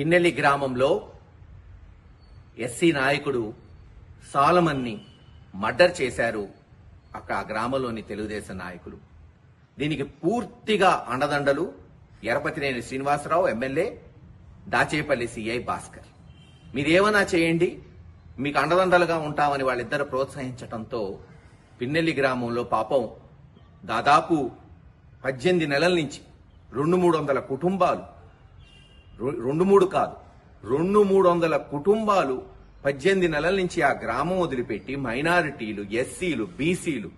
పిన్నెల్లి గ్రామంలో ఎస్సీ నాయకుడు సాలమన్ని మర్డర్ చేశారు అక్కడ ఆ గ్రామంలోని తెలుగుదేశం నాయకులు. దీనికి పూర్తిగా అండదండలు ఎరపతినేని శ్రీనివాసరావు ఎమ్మెల్యే దాచేపల్లి సిఐ భాస్కర్. మీరేమన్నా చేయండి మీకు అండదండలుగా ఉంటామని వాళ్ళిద్దరు ప్రోత్సహించడంతో పిన్నెల్లి గ్రామంలో పాపం దాదాపు పద్దెనిమిది నెలల నుంచి రెండు మూడు వందల కుటుంబాలు రెండు మూడు కాదు. రెండు మూడు వందల కుటుంబాలు పద్దెనిమిది నెలల నుంచి ఆ గ్రామం వదిలిపెట్టి మైనారిటీలు ఎస్సీలు బీసీలు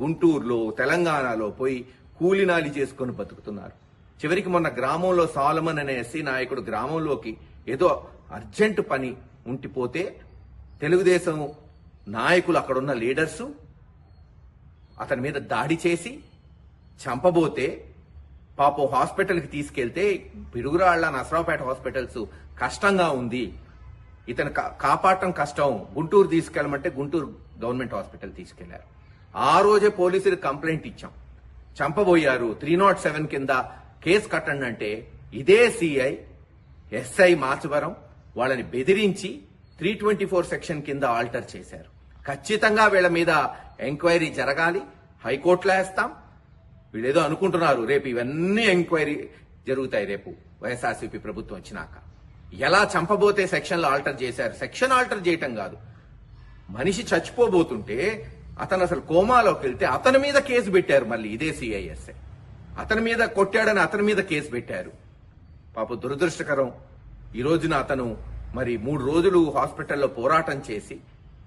గుంటూరులో తెలంగాణలో పోయి కూలినాలి చేసుకొని బతుకుతున్నారు. చివరికి మొన్న గ్రామంలో సాలమన్ అనే ఎస్సీ నాయకుడు గ్రామంలోకి ఏదో అర్జెంటు పని ఉంటిపోతే తెలుగుదేశం నాయకులు అక్కడున్న లీడర్సు అతని మీద దాడి చేసి చంపబోతే పాపం హాస్పిటల్కి తీసుకెళ్తే పిడుగురాళ్ళ నసరావుపేట హాస్పిటల్స్ కష్టంగా ఉంది. ఇతను కాపాడటం కష్టం. గుంటూరు తీసుకెళ్ళమంటే గుంటూరు గవర్నమెంట్ హాస్పిటల్ తీసుకెళ్ళారు. ఆ రోజే పోలీసులు కంప్లైంట్ ఇచ్చాం. చంపబోయారు. త్రీ నాట్ సెవెన్ కింద కేసు కట్టండి అంటే ఇదే సిఐ ఎస్ఐ మాచవరం వాళ్ళని బెదిరించి త్రీ ట్వంటీ ఫోర్ సెక్షన్ కింద ఆల్టర్ చేశారు. ఖచ్చితంగా వీళ్ళ మీద ఎంక్వైరీ జరగాలి. హైకోర్టులో వేస్తాం. వీళ్ళేదో అనుకుంటున్నారు. రేపు ఇవన్నీ ఎంక్వైరీ జరుగుతాయి రేపు. వైఎస్ఆర్సీపీ ప్రభుత్వం వచ్చినాక. ఎలా చంపబోతే సెక్షన్లు ఆల్టర్ చేశారు? సెక్షన్ ఆల్టర్ చేయటం కాదు. మనిషి చచ్చిపోబోతుంటే అతను అసలు కోమాలోకి వెళ్తే అతని మీద కేసు పెట్టారు మళ్ళీ ఇదే సిఐఎస్ఏ అతని మీద కొట్టాడని అతని మీద కేసు పెట్టారు. పాప దురదృష్టకరం. ఈ రోజున అతను మరి మూడు రోజులు హాస్పిటల్లో పోరాటం చేసి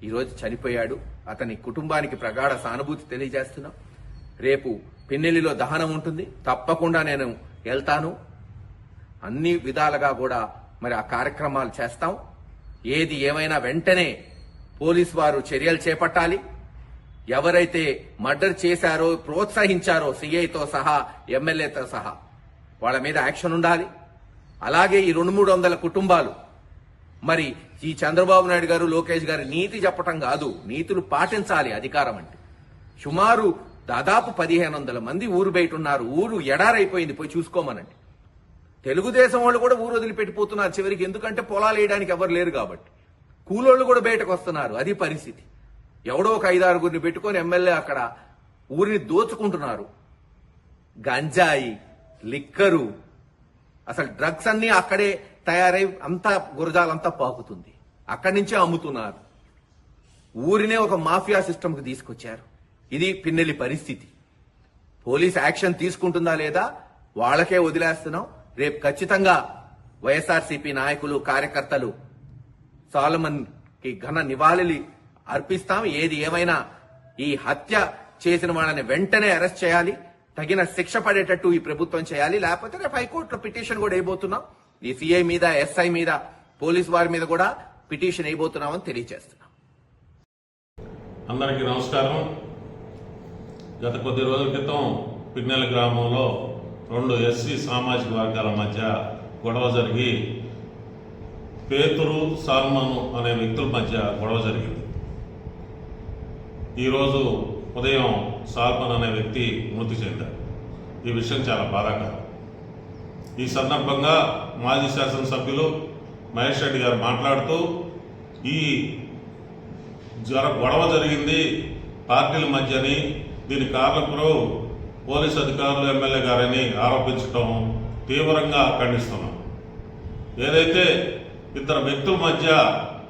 ఈరోజు చనిపోయాడు. అతని కుటుంబానికి ప్రగాఢ సానుభూతి తెలియజేస్తున్నాం. రేపు పిన్నెల్లిలో దహనం ఉంటుంది. తప్పకుండా నేను వెళ్తాను. అన్ని విధాలుగా కూడా మరి ఆ కార్యక్రమాలు చేస్తాం. ఏది ఏమైనా వెంటనే పోలీస్ వారు చర్యలు చేపట్టాలి. ఎవరైతే మర్డర్ చేశారో ప్రోత్సహించారో సీఐతో సహా ఎమ్మెల్యేతో సహా వాళ్ళ మీద యాక్షన్ ఉండాలి. అలాగే ఈ రెండు మూడు వందల కుటుంబాలు. మరి ఈ చంద్రబాబు నాయుడు గారు లోకేష్ గారు నీతి చెప్పటం కాదు. నీతులు పాటించాలి అధికారం అంటే. సుమారు దాదాపు పదిహేను వందల మంది ఊరు బయట ఉన్నారు ఊరు ఎడారైపోయింది. పోయి చూసుకోమనండి. తెలుగుదేశం వాళ్ళు కూడా ఊరు వదిలిపెట్టిపోతున్నారు చివరికి. ఎందుకంటే పొలాలు వేయడానికి ఎవరు లేరు కాబట్టి. కూలోళ్ళు కూడా బయటకు వస్తున్నారు. అది పరిస్థితి. ఎవడో ఒక ఐదారుగురిని పెట్టుకొని ఎమ్మెల్యే అక్కడ ఊరిని దోచుకుంటున్నారు. గంజాయి లిక్కరు అసలు డ్రగ్స్ అన్ని అక్కడే తయారై అంతా గురజాలంతా పాకుతుంది. అక్కడి నుంచే అమ్ముతున్నారు. ఊరినే ఒక మాఫియా సిస్టమ్కి తీసుకొచ్చారు. ఇది పిన్నెల్లి పరిస్థితి. పోలీస్ యాక్షన్ తీసుకుంటుందా లేదా వాళ్ళకే వదిలేస్తున్నాం. రేపు ఖచ్చితంగా వైఎస్ఆర్సీపీ నాయకులు కార్యకర్తలు సాలమన్కి ఘన నివాళులు అర్పిస్తాం. ఏది ఏమైనా ఈ హత్య చేసిన వాళ్ళని వెంటనే అరెస్ట్ చేయాలి. తగిన శిక్ష పడేటట్టు ఈ ప్రభుత్వం చేయాలి. లేకపోతే రేపు హైకోర్టులో పిటిషన్ కూడా వేయబోతున్నాం. ఈ సిఐ మీద ఎస్ఐ మీద పోలీస్ వారి మీద కూడా పిటిషన్ వేయబోతున్నామని తెలియజేస్తున్నాం. అందరికీ నమస్కారం. గత కొద్ది రోజుల క్రితం పిన్నెల గ్రామంలో రెండు ఎస్సీ సామాజిక వర్గాల మధ్య గొడవ జరిగి పేతురు సాల్మను అనే వ్యక్తుల మధ్య గొడవ జరిగింది. ఈరోజు ఉదయం సాల్మన్ అనే వ్యక్తి మృతి చెందాడు. ఈ విషయం చాలా బాధాకరం. ఈ సందర్భంగా మాజీ శాసనసభ్యులు మహేష్ రెడ్డి గారు మాట్లాడుతూ ఈ జ్వర గొడవ జరిగింది పార్టీల మధ్యని దీని కారణకులు పోలీస్ అధికారులు ఎమ్మెల్యే గారని ఆరోపించటం తీవ్రంగా ఖండిస్తున్నాం. ఏదైతే ఇద్దరు వ్యక్తుల మధ్య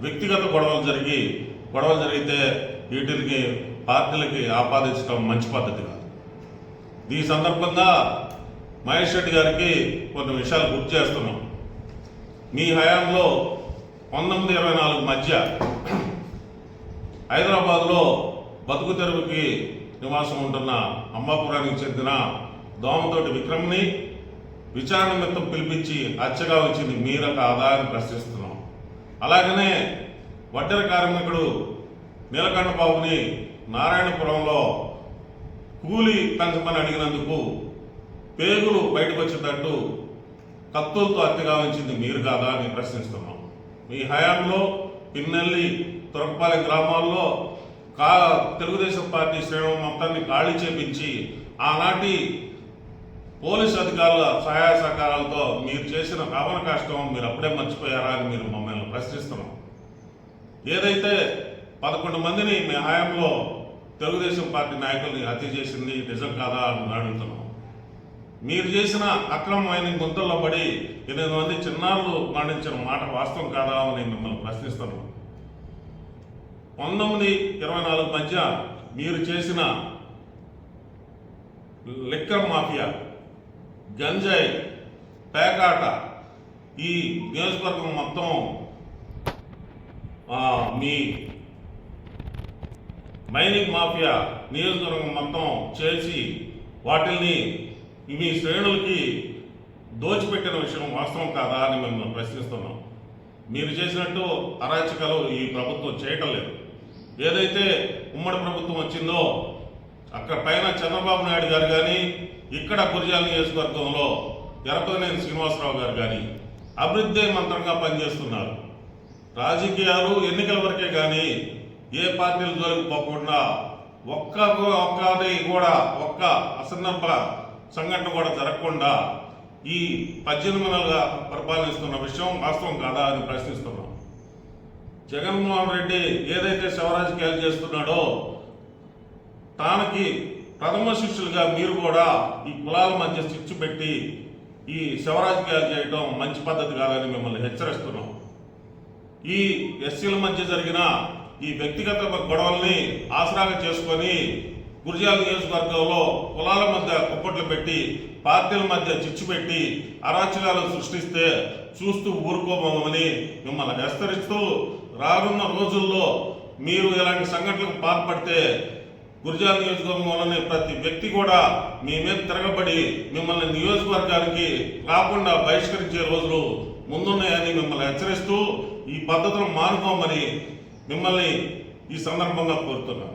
వ్యక్తిగత గొడవలు జరిగి గొడవలు జరిగితే వీటికి పార్టీలకి ఆపాదించడం మంచి పద్ధతి కాదు. ఈ సందర్భంగా మహేష్ రెడ్డి గారికి కొన్ని విషయాలు గుర్తు చేస్తున్నాం. మీ హయాంలో పంతొమ్మిది ఇరవై నాలుగు మధ్య హైదరాబాద్లో బతుకు తెరువుకి నివాసం ఉంటున్న అమ్మాపురానికి చెందిన దోమతోటి విక్రమ్ని విచారణ నిమిత్తం పిలిపించి హత్యగా వచ్చింది మీరొక ఆదాయాన్ని ప్రశ్నిస్తున్నాం. అలాగనే వడ్డెర కార్మికుడు నీలకంఠ బాబుని నారాయణపురంలో కూలి పెంచమని అడిగినందుకు పేగులు బయటకు వచ్చేటట్టు కత్తులతో హత్యగా గావించింది మీరు కాదా అని ప్రశ్నిస్తున్నాం. మీ హయాంలో పిన్నెల్లి తురకపాలెం గ్రామాల్లో కా తెలుగుదేశం పార్టీ శ్రేణులు మొత్తాన్ని ఖాళీ చేపించి ఆనాటి పోలీస్ అధికారుల సహాయ సహకారాలతో మీరు చేసిన రావణ కష్టం మీరు అప్పుడే మర్చిపోయారా అని మీరు మమ్మల్ని ప్రశ్నిస్తున్నాం. ఏదైతే పదకొండు మందిని మీ హయాంలో తెలుగుదేశం పార్టీ నాయకుల్ని హత్య చేసింది నిజం కాదా అని అడుగుతున్నాం. మీరు చేసిన అక్రమమైన గుంతల్లో పడి ఎనిమిది మంది చిన్నారులు మరణించిన మాట వాస్తవం కాదా అని మిమ్మల్ని ప్రశ్నిస్తున్నాం. పంతొమ్మిది ఇరవై నాలుగు మధ్య మీరు చేసిన లిక్కర్ మాఫియా గంజాయి పేకాట ఈ నియోజకవర్గం మొత్తం మీ మైనింగ్ మాఫియా నియోజకవర్గం మొత్తం చేసి వాటిల్ని మీ శ్రేణులకి దోచిపెట్టిన విషయం వాస్తవం కాదా అని మిమ్మల్ని ప్రశ్నిస్తున్నాం. మీరు చేసినట్టు అరాచకాలు ఈ ప్రభుత్వం చేయటం లేదు. ఏదైతే ఉమ్మడి ప్రభుత్వం వచ్చిందో అక్కడ పైన చంద్రబాబు నాయుడు గారు కానీ ఇక్కడ గురిజాల నియోజకవర్గంలో ఎరపతినేని శ్రీనివాసరావు గారు కానీ అభివృద్ధి మంత్రంగా పనిచేస్తున్నారు. రాజకీయాలు ఎన్నికల వరకే కానీ ఏ పార్టీలు జోలికి ఒక్క ఒక్కటి కూడా ఒక్క అసందర్భ సంఘటన కూడా జరగకుండా ఈ పద్దెనిమిది నెలలుగా పరిపాలిస్తున్న విషయం వాస్తవం కాదా అని ప్రశ్నిస్తున్నాం. జగన్మోహన్ రెడ్డి ఏదైతే శివరాజకీయాలు చేస్తున్నాడో తానకి ప్రథమ శిష్యులుగా మీరు కూడా ఈ కులాల మధ్య చిచ్చు పెట్టి ఈ శివరాజకీయాలు చేయడం మంచి పద్ధతి కాదని మిమ్మల్ని హెచ్చరిస్తున్నాం. ఈ ఎస్సీల మధ్య జరిగిన ఈ వ్యక్తిగత గొడవల్ని ఆసరాగా చేసుకొని గురిజాల నియోజకవర్గంలో కులాల మధ్య కుప్పట్లు పెట్టి పార్టీల మధ్య చిచ్చు పెట్టి అరాచకాలను సృష్టిస్తే చూస్తూ ఊరుకోమని మిమ్మల్ని హెచ్చరిస్తూ రానున్న రోజుల్లో మీరు ఇలాంటి సంఘటనలకు పాల్పడితే గురిజాల నియోజకవర్గంలోని ప్రతి వ్యక్తి కూడా మీ మీద తిరగబడి మిమ్మల్ని నియోజకవర్గానికి రాకుండా బహిష్కరించే రోజులు ముందున్నాయని మిమ్మల్ని హెచ్చరిస్తూ ఈ పద్ధతులు మానుకోమని మిమ్మల్ని ఈ సందర్భంగా కోరుతున్నాను.